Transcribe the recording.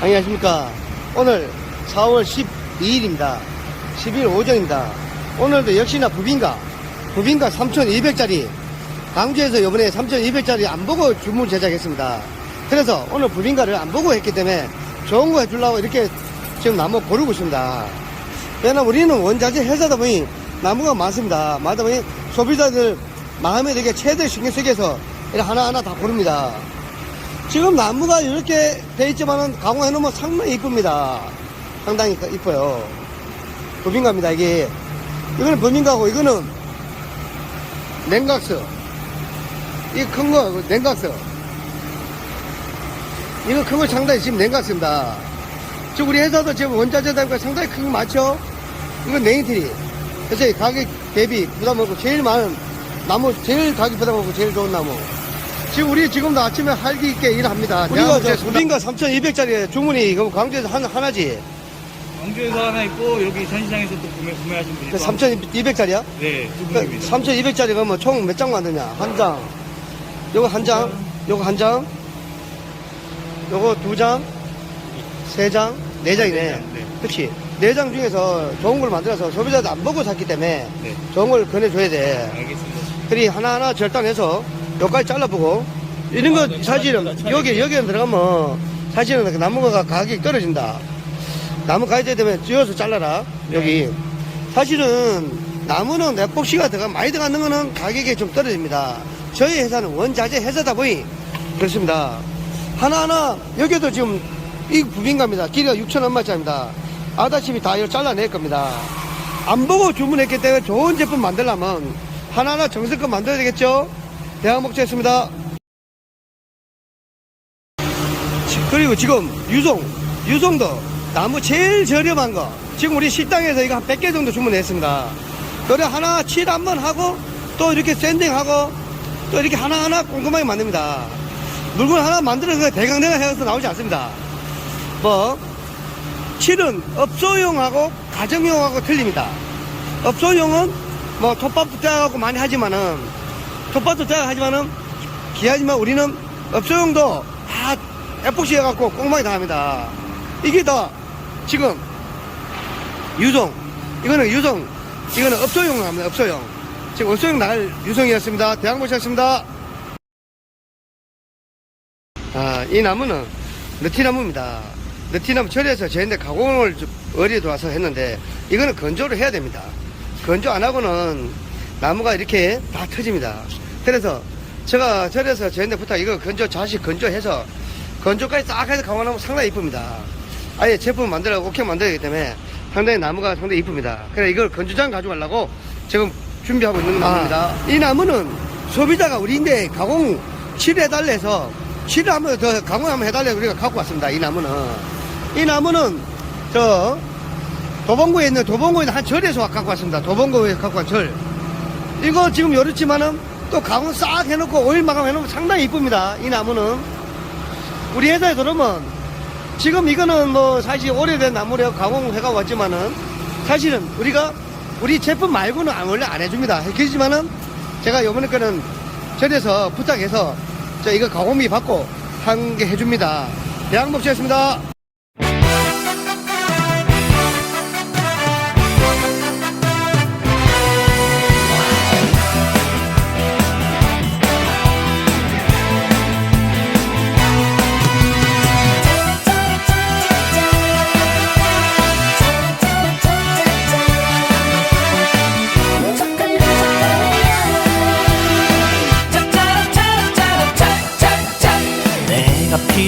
안녕하십니까. 오늘 4월 12일입니다. 12일 오전입니다. 오늘도 역시나 부빈가, 부빈가 3,200짜리, 강주에서 이번에 3,200짜리 안 보고 주문 제작했습니다. 그래서 오늘 부빈가를 안 보고 했기 때문에 좋은 거 해주려고 이렇게 지금 나무 고르고 있습니다. 왜냐면 우리는 원자재 회사다 보니 나무가 많습니다. 많다 보니 소비자들 마음에 되게 최대 신경 위해서 이렇게 하나하나 다 고릅니다. 지금 나무가 이렇게 돼 있지만은 가공해 놓으면 상당히 이쁩니다. 상당히 이뻐요. 부빈가입니다, 이게. 이거는 부빈가고, 이거는 냉각스. 이큰 거, 이거 냉각스. 이거 큰 거 상당히 지금 냉각스입니다. 지금 우리 회사도 지금 원자재단과 상당히 큰 거 많죠? 이건 네인트리. 그래서 이 가격 대비 부담 없고 제일 많은 나무, 제일 가격 부담 없고 제일 좋은 나무. 지금 우리 지금도 아침에 활기 있게 일합니다. 우리가 저 부빈가 3,200짜리 주문이 그럼 광주에서 한, 하나지. 광주에서 하나 있고 여기 전시장에서 또 구매, 구매하신 분이 그또 한- 3,200짜리야? 네, 두그 분입니다. 3,200짜리 그러면 총 몇 장 만드냐? 한 장. 요거 한 장. 요거 한 장. 요거 두 장. 세 장. 네 장이네. 네 장, 네. 그치? 네장 중에서 좋은 걸 만들어서 소비자도 안 보고 샀기 때문에 네, 좋은 걸 권해줘야 돼. 알겠습니다. 그리 하나하나 절단해서 여기까지 잘라보고 이런 거 사실은 여기 여기 들어가면 사실은 그 나무가 가격이 떨어진다. 나무 가져야 되면 쥐어서 잘라라 여기. 사실은 나무는 에폭시가 들어가 많이 들어가는 거는 가격이 좀 떨어집니다. 저희 회사는 원자재 회사다 보니 그렇습니다. 하나하나 여기도 지금 이 부빈갑니다. 길이가 6천 원마짜리입니다. 아다시피 다 이거 잘라낼 겁니다. 안 보고 주문했기 때문에 좋은 제품 만들려면 하나하나 정성껏 만들어야 되겠죠? 대학목재였습니다. 그리고 지금 유송, 유송도 나무 제일 저렴한 거. 지금 우리 식당에서 이거 한 100개 정도 주문했습니다. 그래 하나 칠 한 번 하고 또 이렇게 샌딩하고 또 이렇게 하나하나 꼼꼼하게 만듭니다. 물건 하나 만들어서 대강대강 해서 나오지 않습니다. 뭐, 칠은 업소용하고 가정용하고 틀립니다. 업소용은 뭐 톱밥도 떼어갖고 많이 하지만은 떼어 하지만은 귀하지만 우리는 업소용도 다 에폭시 해갖고 꼼꼼하게 다 합니다. 이게 다 지금 유성 이거는 유성 이거는 업소용 나갑니다. 업소용 지금 업소용 나갈 유성이었습니다. 대학모셨습니다. 아, 이 나무는 느티나무입니다. 느티나무 철에서 저희한테 가공을 좀 어리에 들어와서 했는데 이거는 건조를 해야 됩니다. 건조 안 하고는 나무가 이렇게 다 터집니다. 그래서 제가 절에서 저희한테 부탁 이거 건조 자식 건조해서 건조까지 싹 해서 가공하면 상당히 이쁩니다. 아예 제품 만들어 오케이 만들기 때문에 상당히 나무가 상당히 이쁩니다. 그래 이걸 건조장 가져가려고 지금 준비하고 있는 나무입니다. 이 나무는 소비자가 우리인데 가공 칠해달래서 칠을 한번 더 가공 한번 해달래 우리가 갖고 왔습니다. 이 나무는 이 나무는 저 도봉구에 있는 도봉구에 있는 한 절에서 갖고 왔습니다. 도봉구에 갖고 온 절. 이거 지금 요렇지만은 또 가공 싹 해놓고 오일 마감 해놓으면 상당히 이쁩니다. 이 나무는 우리 회사에 들어오면 지금 이거는 뭐 사실 오래된 나무래요 가공해가 왔지만은 사실은 우리가 우리 제품 말고는 안- 원래 안 해줍니다. 그렇지만은 제가 요번에 거는 절에서 부탁해서 저 이거 가공비 받고 한 개 해줍니다. 대학목지였습니다.